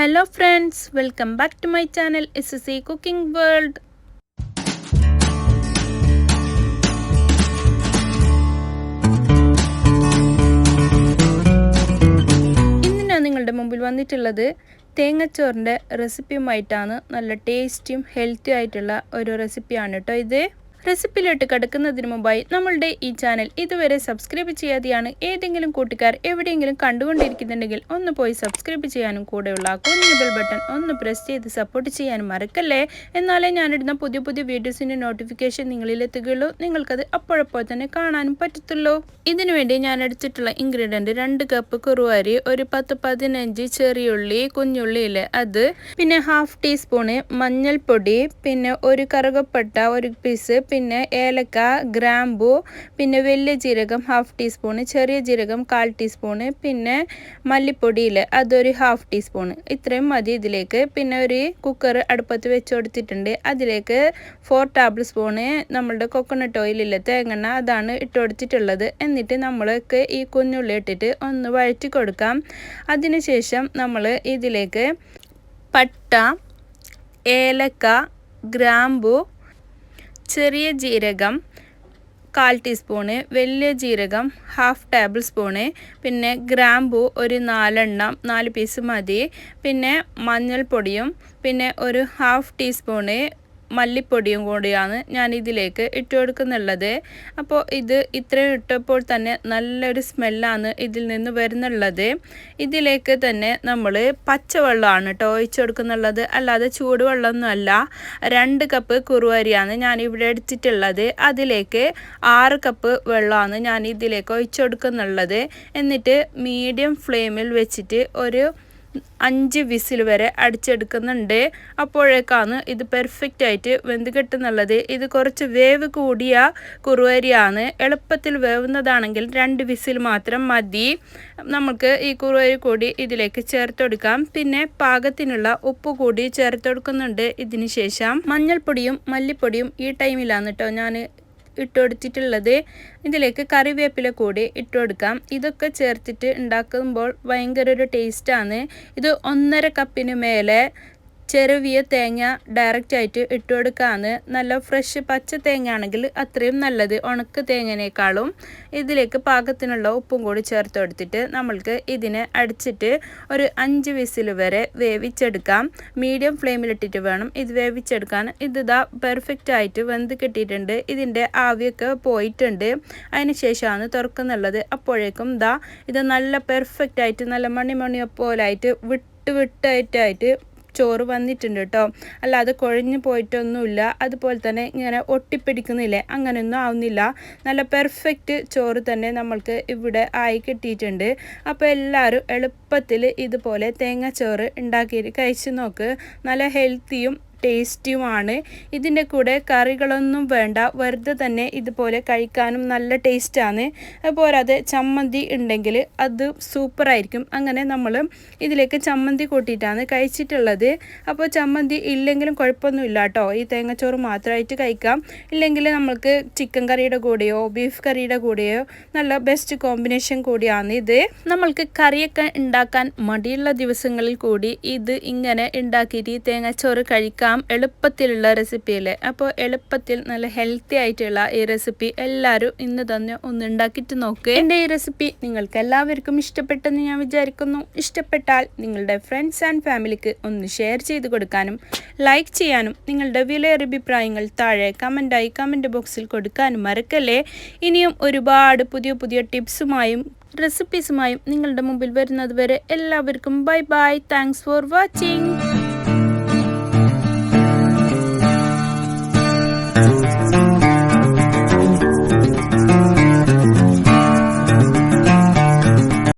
Hello friends welcome back to my channel S S A cooking world ഇന്ന് ഞാൻ നിങ്ങളുടെ മുമ്പിൽ വന്നിട്ടുള്ളത് തേങ്ങച്ചോറിന്റെ റെസിപ്പിയുമായിട്ടാണ് നല്ല ടേസ്റ്റിയും ഹെൽത്തി ആയിട്ടുള്ള ഒരു റെസിപ്പിയാണ് കേട്ടോ ഇത്. റെസിപ്പിയിലോട്ട് കടക്കുന്നതിന് മുമ്പായി നമ്മളുടെ ഈ ചാനൽ ഇതുവരെ സബ്സ്ക്രൈബ് ചെയ്യാതെയാണ് ഏതെങ്കിലും കൂട്ടുകാർ എവിടെയെങ്കിലും കണ്ടുകൊണ്ടിരിക്കുന്നുണ്ടെങ്കിൽ ഒന്ന് പോയി സബ്സ്ക്രൈബ് ചെയ്യാനും കൂടെയുള്ള കുഞ്ഞു ബെൽ ബട്ടൺ ഒന്ന് പ്രസ് ചെയ്ത് സപ്പോർട്ട് ചെയ്യാനും മറക്കല്ലേ? എന്നാലേ ഞാനിടുന്ന പുതിയ പുതിയ വീഡിയോസിന്റെ നോട്ടിഫിക്കേഷൻ നിങ്ങളിലെത്തുകയുള്ളൂ നിങ്ങൾക്കത് അപ്പോഴപ്പോൾ തന്നെ കാണാനും പറ്റത്തുള്ളൂ. ഇതിനുവേണ്ടി ഞാൻ എടുത്തിട്ടുള്ള ഇൻഗ്രീഡിയന്റ് രണ്ട് കപ്പ് കുറുവാരി ഒരു പത്ത് പതിനഞ്ച് ചെറിയുള്ളി കുഞ്ഞുള്ളിയില്ലേ അത്. പിന്നെ ഹാഫ് ടീസ്പൂണ് മഞ്ഞൾപ്പൊടി പിന്നെ ഒരു കറുകപ്പട്ട ഒരു പീസ് പിന്നെ ഏലക്ക ഗ്രാമ്പു പിന്നെ വലിയ ജീരകം ഹാഫ് ടീസ്പൂണ് ചെറിയ ജീരകം കാൽ ടീസ്പൂണ് പിന്നെ മല്ലിപ്പൊടിയിൽ അതൊരു ഹാഫ് ടീസ്പൂണ് ഇത്രയും മതി ഇതിലേക്ക്. പിന്നെ ഒരു കുക്കർ അടുപ്പത്ത് വെച്ച് കൊടുത്തിട്ടുണ്ട്. അതിലേക്ക് ഫോർ ടേബിൾ സ്പൂണ് നമ്മളുടെ കൊക്കനട്ട് ഓയിലില്ല തേങ്ങണ്ണ അതാണ് ഇട്ട് കൊടുത്തിട്ടുള്ളത്. എന്നിട്ട് നമ്മൾക്ക് ഈ കുഞ്ഞുള്ളി ഇട്ടിട്ട് ഒന്ന് വഴറ്റി കൊടുക്കാം. അതിനുശേഷം നമ്മൾ ഇതിലേക്ക് പട്ട ഏലക്ക ഗ്രാമ്പു ചെറിയ ജീരകം കാൽ ടീസ്പൂണ് വലിയ ജീരകം ഹാഫ് ടേബിൾ സ്പൂണ് പിന്നെ ഗ്രാമ്പു ഒരു നാലെണ്ണം നാല് പീസ് മതി. പിന്നെ മഞ്ഞൾപ്പൊടിയും പിന്നെ ഒരു ഹാഫ് ടീസ്പൂണ് മല്ലിപ്പൊടിയും കൂടിയാണ് ഞാൻ ഇതിലേക്ക് ഇട്ട് കൊടുക്കുന്നുള്ളത് അപ്പോൾ ഇത് ഇത്രയും ഇട്ടപ്പോൾ തന്നെ നല്ലൊരു സ്മെല്ലാണ് ഇതിൽ നിന്ന് വരുന്നുള്ളത്. ഇതിലേക്ക് തന്നെ നമ്മൾ പച്ചവെള്ളമാണ് കേട്ടോ ഒഴിച്ചു കൊടുക്കുന്നുള്ളത് അല്ലാതെ ചൂടുവെള്ളമൊന്നുമല്ല. രണ്ട് കപ്പ് കുറുവരിയാണ് ഞാൻ ഇവിടെ എടുത്തിട്ടുള്ളത്. അതിലേക്ക് ആറ് കപ്പ് വെള്ളമാണ് ഞാൻ ഇതിലേക്ക് ഒഴിച്ചു കൊടുക്കുന്നുള്ളത് എന്നിട്ട് മീഡിയം ഫ്ലെയിമിൽ വെച്ചിട്ട് ഒരു അഞ്ച് വിസിൽ വരെ അടിച്ചെടുക്കുന്നുണ്ട്. അപ്പോഴേക്കാണ് ഇത് പെർഫെക്റ്റ് ആയിട്ട് വെന്ത് കിട്ടുന്നുള്ളത്. ഇത് കുറച്ച് വേവ് കൂടിയ കുറുവരിയാണ്. എളുപ്പത്തിൽ വേവുന്നതാണെങ്കിൽ രണ്ട് വിസിൽ മാത്രം മതി. നമുക്ക് ഈ കുറുവരി കൂടി ഇതിലേക്ക് ചേർത്തെടുക്കാം പിന്നെ പാകത്തിനുള്ള ഉപ്പ് കൂടി ചേർത്തെടുക്കുന്നുണ്ട് ഇതിന് ശേഷം. മഞ്ഞൾപ്പൊടിയും മല്ലിപ്പൊടിയും ഈ ടൈമിലാണ് കേട്ടോ ഞാൻ ഇട്ട് കൊടുത്തിട്ടുള്ളത് ഇതിലേക്ക് കറിവേപ്പില കൂടി ഇട്ട് കൊടുക്കാം ഇതൊക്കെ ചേർത്തിട്ട് ഉണ്ടാക്കുമ്പോൾ ഭയങ്കര ഒരു ടേസ്റ്റാണ് ഇത് ഒന്നര കപ്പിന് മേലെ ചെറുവിയ തേങ്ങ ഡയറക്റ്റ് ആയിട്ട് ഇട്ട് കൊടുക്കാന്ന്. നല്ല ഫ്രഷ് പച്ച തേങ്ങ ആണെങ്കിൽ അത്രയും നല്ലത് ഉണക്ക തേങ്ങനേക്കാളും. ഇതിലേക്ക് പാകത്തിനുള്ള ഉപ്പും കൂടി ചേർത്ത് കൊടുത്തിട്ട് നമ്മൾക്ക് ഇതിനെ അടിച്ചിട്ട് ഒരു അഞ്ച് വിസിൽ വരെ വേവിച്ചെടുക്കാം. മീഡിയം ഫ്ലെയിമിലിട്ടിട്ട് വേണം ഇത് വേവിച്ചെടുക്കാൻ. ഇത് ഇതാ പെർഫെക്റ്റ് ആയിട്ട് വെന്ത് കിട്ടിയിട്ടുണ്ട്. ഇതിന്റെ ആവിയൊക്കെ പോയിട്ടുണ്ട്. അതിന് ശേഷമാണ് തുറക്കുന്നുള്ളത്. അപ്പോഴേക്കും ദാ ഇത് നല്ല പെർഫെക്റ്റ് ആയിട്ട് നല്ല മണിമണിയെ പോലായിട്ട് വിട്ട് വിട്ടായിട്ടായിട്ട് ചോറ് വന്നിട്ടുണ്ട് കേട്ടോ അല്ലാതെ കുഴഞ്ഞു പോയിട്ടൊന്നുമില്ല. അതുപോലെ തന്നെ ഇങ്ങനെ ഒട്ടിപ്പിടിക്കുന്നില്ലേ? അങ്ങനെയൊന്നും ആവുന്നില്ല. നല്ല പെർഫെക്റ്റ് ചോറ് തന്നെ നമ്മൾക്ക് ഇവിടെ ആയി കിട്ടിയിട്ടുണ്ട്. അപ്പോൾ എല്ലാവരും എളുപ്പത്തിൽ ഇതുപോലെ തേങ്ങാച്ചോറ് ഉണ്ടാക്കി കഴിച്ച് നോക്ക്. നല്ല ഹെൽത്തിയും ടേസ്റ്റിയുമാണ് ഇതിന്റെ കൂടെ കറികളൊന്നും വേണ്ട. വെറുതെ തന്നെ ഇതുപോലെ കഴിക്കാനും നല്ല ടേസ്റ്റാണ്. പോരാതെ ചമ്മന്തി ഉണ്ടെങ്കിൽ അത് സൂപ്പറായിരിക്കും. അങ്ങനെ നമ്മൾ ഇതിലേക്ക് ചമ്മന്തി കൂട്ടിയിട്ടാണ് കഴിച്ചിട്ടുള്ളത്. അപ്പോൾ ചമ്മന്തി ഇല്ലെങ്കിലും കുഴപ്പമൊന്നുമില്ല കേട്ടോ. ഈ തേങ്ങച്ചോറ് മാത്രമായിട്ട് കഴിക്കാം. ഇല്ലെങ്കിൽ നമ്മൾക്ക് ചിക്കൻ കറിയുടെ കൂടെയോ ബീഫ് കറിയുടെ കൂടെയോ നല്ല ബെസ്റ്റ് കോമ്പിനേഷൻ കൂടിയാണ് ഇത്. നമ്മൾക്ക് കറിയൊക്കെ ഉണ്ടാക്കാൻ മടിയുള്ള ദിവസങ്ങളിൽ കൂടി ഇത് ഇങ്ങനെ ഉണ്ടാക്കിയിട്ട് തേങ്ങച്ചോറ് കഴിക്കാം. എളുപ്പത്തിലുള്ള റെസിപ്പിയല്ലേ അപ്പോൾ എളുപ്പത്തിൽ നല്ല ഹെൽത്തി ആയിട്ടുള്ള ഈ റെസിപ്പി എല്ലാവരും ഇന്ന് തന്നെ ഒന്ന് ഉണ്ടാക്കിയിട്ട് നോക്കുക എന്റെ ഈ റെസിപ്പി നിങ്ങൾക്ക് എല്ലാവർക്കും ഇഷ്ടപ്പെട്ടെന്ന് ഞാൻ വിചാരിക്കുന്നു. ഇഷ്ടപ്പെട്ടാൽ നിങ്ങളുടെ ഫ്രണ്ട്സ് ആൻഡ് ഫാമിലിക്ക് ഒന്ന് ഷെയർ ചെയ്ത് കൊടുക്കാനും ലൈക്ക് ചെയ്യാനും നിങ്ങളുടെ വിലയേറെ അഭിപ്രായങ്ങൾ താഴെ കമന്റായി കമന്റ് ബോക്സിൽ കൊടുക്കാനും മറക്കല്ലേ? ഇനിയും ഒരുപാട് പുതിയ പുതിയ ടിപ്സുമായും റെസിപ്പീസുമായും നിങ്ങളുടെ മുമ്പിൽ വരുന്നത് വരെ എല്ലാവർക്കും bye bye thanks for watching Thank you.